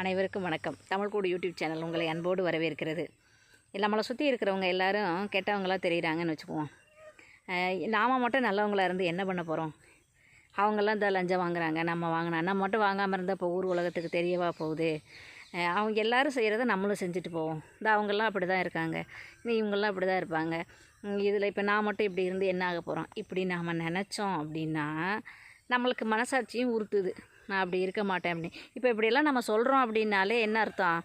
அனைவருக்கும் வணக்கம். தமிழ்கூடு YouTube channel உங்களை அன்போடு வரவேற்கிறது. நம்மளை சுற்றி இருக்கிறவங்க எல்லாரும் கெட்டவங்களாக தெரிகிறாங்கன்னு வச்சுக்குவோம். நாம் நாம மட்டும் நல்லவங்களாக இருந்து என்ன பண்ண போகிறோம் அவங்கெல்லாம் இந்த லஞ்சம் வாங்குறாங்க நம்ம வாங்கினா நம்ம மட்டும் வாங்காமல் இருந்தால் இப்போ ஊர் உலகத்துக்கு தெரியவா போகுது? அவங்க எல்லாரும் செய்கிறத நம்மளும் செஞ்சுட்டு போவோம். இந்த அவங்கெல்லாம் அப்படி தான் இருக்காங்க. நீ இவங்கெல்லாம் அப்படி தான் இருப்பாங்க இதில் இப்போ நான் மட்டும் இப்படி இருந்து என்ன ஆக போகிறோம் இப்படி நாம் நினச்சோம் அப்படின்னா நம்மளுக்கு மனசாட்சியும் உறுத்துது. நான் அப்படி இருக்க மாட்டேன் அப்படின்னு. இப்போ இப்படியெல்லாம் நம்ம சொல்கிறோம் அப்படின்னாலே என்ன அர்த்தம்?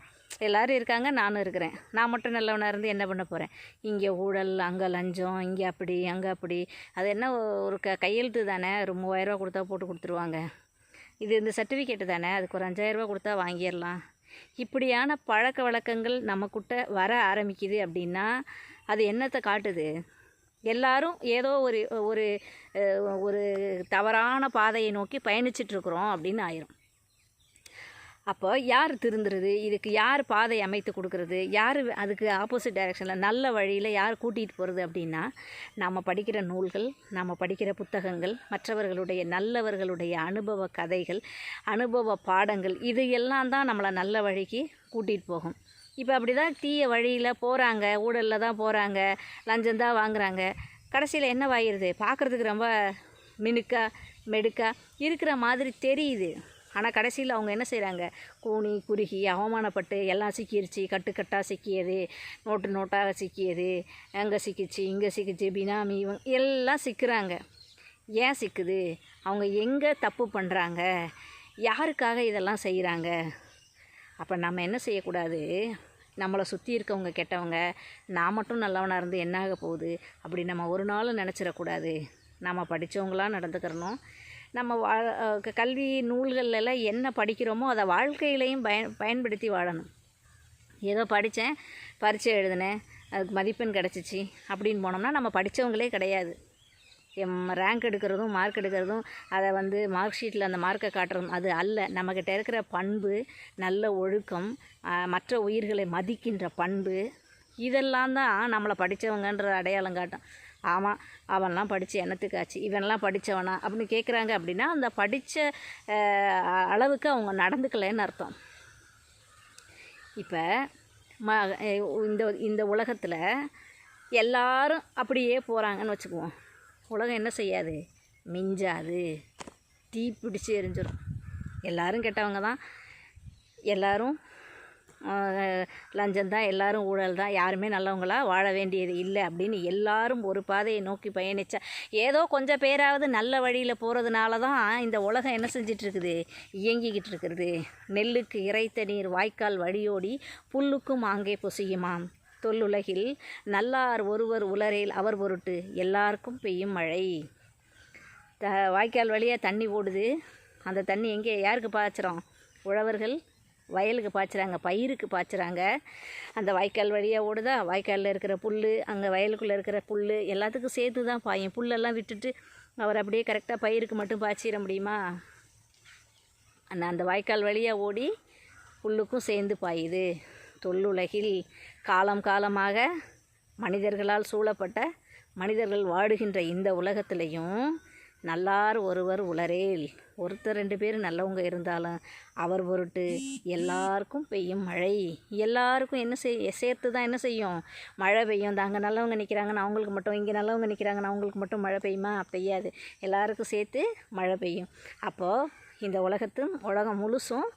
எல்லாரும் இருக்காங்க நானும் இருக்கிறேன். நான் மட்டும் நல்லவனாக இருந்து என்ன பண்ண போகிறேன் இங்கே ஊழல் அங்கே லஞ்சம் இங்கே அப்படி அங்கே அப்படி. அது என்ன ஒரு க கையெழுத்து தானே? ஒரு மூவாயிரரூவா கொடுத்தா போட்டு கொடுத்துருவாங்க. இது இந்த சர்டிஃபிகேட்டு தானே? அதுக்கு ஒரு அஞ்சாயிரரூவா கொடுத்தா வாங்கிடலாம். இப்படியான பழக்க வழக்கங்கள் நம்மக்கிட்ட வர ஆரம்பிக்குது அப்படின்னா அது என்னத்தை காட்டுது? எல்லாரும் ஏதோ ஒரு ஒரு ஒரு தவறான பாதையை நோக்கி பயணிச்சிட்ருக்குறோம் அப்படின்னு ஆயிரும். அப்போ யார் திருந்துறது? இதுக்கு யார் பாதை அமைத்து கொடுக்கறது? யார் அதுக்கு ஆப்போசிட் டைரெக்ஷனில் நல்ல வழியில் யார் கூட்டிகிட்டு போகிறது அப்படின்னா நம்ம படிக்கிற நூல்கள் நம்ம படிக்கிற புத்தகங்கள் மற்றவர்களுடைய நல்லவர்களுடைய அனுபவ கதைகள் அனுபவ பாடங்கள் இது எல்லாம் தான் நம்மளை நல்ல வழிக்கு கூட்டிகிட்டு போகும். இப்போ அப்படி தான் தீய வழியில் போகிறாங்க ஊழலில் தான் போகிறாங்க லஞ்சம் தான் வாங்குறாங்க. கடைசியில் என்னவாயிருது பார்க்குறதுக்கு ரொம்ப மினுக்கா மெடுக்கா இருக்கிற மாதிரி தெரியுது. ஆனால் கடைசியில் அவங்க என்ன செய்கிறாங்க கூனி குறுகி அவமானப்பட்டு எல்லாம் சிக்கிருச்சு. கட்டுக்கட்டாக சிக்கியது நோட்டு நோட்டாக சிக்கியது அங்கே சிக்கிச்சு இங்கே சிக்கிச்சு பினாமி இவங்க எல்லாம் சிக்கிறாங்க. ஏன் சிக்குது? அவங்க எங்கே தப்பு பண்ணுறாங்க யாருக்காக இதெல்லாம் செய்கிறாங்க அப்போ நம்ம என்ன செய்யக்கூடாது? நம்மளை சுற்றி இருக்கவங்க கெட்டவங்க நான் மட்டும் நல்லவனாக இருந்து என்ன ஆக போகுது அப்படி நம்ம ஒரு நாளும் நினச்சிடக்கூடாது. நம்ம படித்தவங்களாம் நடந்துக்கிறணும். நம்ம வா க- கல்வி நூல்கள்லெல்லாம் என்ன படிக்கிறோமோ அதை வாழ்க்கையிலையும் பயன் பயன்படுத்தி வாழணும். ஏதோ படித்தேன் பரீட்சை எழுதினேன் அதுக்கு மதிப்பெண் கிடச்சிச்சு அப்படின்னு போனோம்னா நம்ம படித்தவங்களே கிடையாது. ரேங்க் எடுக்கிறதும் மார்க் எடுக்கிறதும் அதை வந்து மார்க் ஷீட்டில் அந்த மார்க்கை காட்டுறதும் அது அல்ல. நம்மக்கிட்ட இருக்கிற பண்பு நல்ல ஒழுக்கம் மற்ற உயிர்களை மதிக்கின்ற பண்பு இதெல்லாம் தான் நம்மளை படித்தவங்கன்ற அடையாளம் காட்டும். ஆமாம் அவன்லாம் படித்து என்னத்துக்காச்சு இவன்லாம் படித்தவனா அப்படின்னு கேட்குறாங்க அப்படின்னா அந்த படித்த அளவுக்கு அவங்க நடந்துக்கலைன்னு அர்த்தம். இப்போ ம இந்த இந்த உலகத்தில் எல்லாரும் அப்படியே போகிறாங்கன்னு வச்சுக்குவோம். உலகம் என்ன செய்யாது? மிஞ்சாது. தீ பிடிச்சி எரிஞ்சிடும் எல்லோரும் கெட்டவங்க தான். எல்லோரும் லஞ்சம் தான். எல்லாரும் ஊழல் தான். யாருமே நல்லவங்களாக வாழ வேண்டியது இல்லை அப்படின்னு எல்லாரும் ஒரு பாதையை நோக்கி பயணிச்சா ஏதோ கொஞ்சம் பேராவது நல்ல வழியில் போகிறதுனால தான் இந்த உலகம் என்ன செஞ்சிட்ருக்குது? இயங்கிக்கிட்டு இருக்கிறது நெல்லுக்கு இறைத்த நீர் வாய்க்கால் வழியோடி புல்லுக்கும் ஆங்கே பொசியுமாம். தொல்லுலகில் நல்லார் ஒருவர் உலரேல் அவர் பொருட்டு எல்லாருக்கும் பெய்யும் மழை. த வாய்க்கால் வழியாக தண்ணி ஓடுது. அந்த தண்ணி எங்கே? யாருக்கு பாய்ச்சுறோம்? உழவர்கள் வயலுக்கு பாய்ச்சுறாங்க பயிருக்கு பாய்ச்சுறாங்க. அந்த வாய்க்கால் வழியாக ஓடுதா? வாய்க்காலில் இருக்கிற புல் அங்கே வயலுக்குள்ளே இருக்கிற புல் எல்லாத்துக்கும் சேர்த்து தான் பாயும். புல்லெல்லாம் விட்டுட்டு அவர் அப்படியே கரெக்டாக பயிருக்கு மட்டும் பாய்ச்சிட முடியுமா? அந்த அந்த வாய்க்கால் வழியாக ஓடி புல்லுக்கும் சேர்ந்து பாயுது. தொல்லுலகில் காலம் காலமாக மனிதர்களால் சூழப்பட்ட மனிதர்கள் வாடுகின்ற இந்த உலகத்திலையும் நல்லார் ஒருவர் உளரேல். ஒருத்தர் ரெண்டு பேர் நல்லவங்க இருந்தாலும் அவர் பொருட்டு எல்லாருக்கும் பெய்யும் மழை. எல்லாருக்கும் என்ன செய் சேர்த்து தான் என்ன செய்யும்? மழை பெய்யும். இந்த அங்கே நல்லவங்க நிற்கிறாங்கன்னு அவங்களுக்கு மட்டும் இங்கே நல்லவங்க நிற்கிறாங்கன்னு அவங்களுக்கு மட்டும் மழை பெய்யுமா? பெய்யாது. எல்லாருக்கும் சேர்த்து மழை பெய்யும். அப்போது இந்த உலகத்தும் உலகம் முழுசும்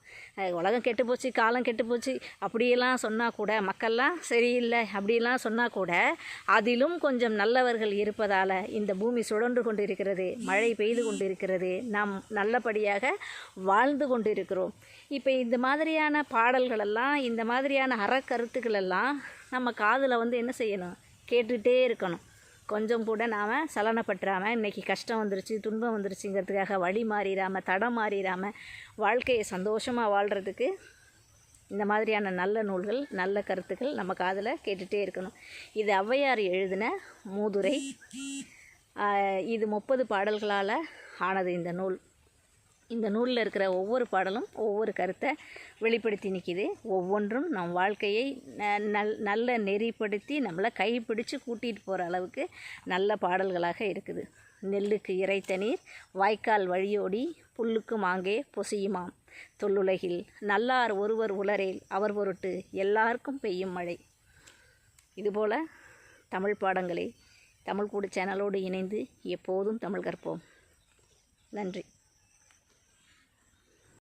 உலகம் கெட்டு போச்சு காலம் கெட்டு போச்சு அப்படியெல்லாம் சொன்னால் கூட மக்கள்லாம் சரியில்லை அப்படியெல்லாம் சொன்னால் கூட அதிலும் கொஞ்சம் நல்லவர்கள் இருப்பதால் இந்த பூமி சுழன்று கொண்டு இருக்கிறது மழை பெய்து கொண்டு இருக்கிறது நாம் நல்லபடியாக வாழ்ந்து கொண்டு இருக்கிறோம் இப்போ இந்த மாதிரியான பாடல்களெல்லாம் இந்த மாதிரியான அறக்கருத்துக்களெல்லாம் நம்ம காதில் வந்து என்ன செய்யணும்? கேட்டுகிட்டே இருக்கணும். கொஞ்சம் கூட நாம் சலனப்பட்டுறாமல் இன்றைக்கி கஷ்டம் வந்துருச்சு துன்பம் வந்துருச்சுங்கிறதுக்காக வழி மாறிடாமல் தடம் மாறிடாமல் வாழ்க்கையை சந்தோஷமாக வாழ்கிறதுக்கு இந்த மாதிரியான நல்ல நூல்கள் நல்ல கருத்துக்கள் நம்ம காதில் கேட்டுகிட்டே இருக்கணும். இது ஔவையார் எழுதின மூதுரை. இது முப்பது பாடல்களால் ஆனது இந்த நூல். இந்த நூலில் இருக்கிற ஒவ்வொரு பாடலும் ஒவ்வொரு கருத்தை வெளிப்படுத்தி நிற்கிது ஒவ்வொன்றும் நம் வாழ்க்கையை ந- நல் நல்ல நெறிப்படுத்தி நம்மளை கைப்பிடிச்சு கூட்டிகிட்டு போகிற அளவுக்கு நல்ல பாடல்களாக இருக்குது. நெல்லுக்கு இறைத்த நீர் வாய்க்கால் வழியோடி புல்லுக்கு மாங்கே பொசியுமாம். தொல்லுலகில் நல்லார் ஒருவர் உளரேல் அவர் பொருட்டு எல்லாருக்கும் பெய்யும் மழை. இதுபோல் தமிழ் பாடங்களை தமிழ் கூட சேனலோடு இணைந்து எப்போதும் தமிழ் கற்போம். நன்றி.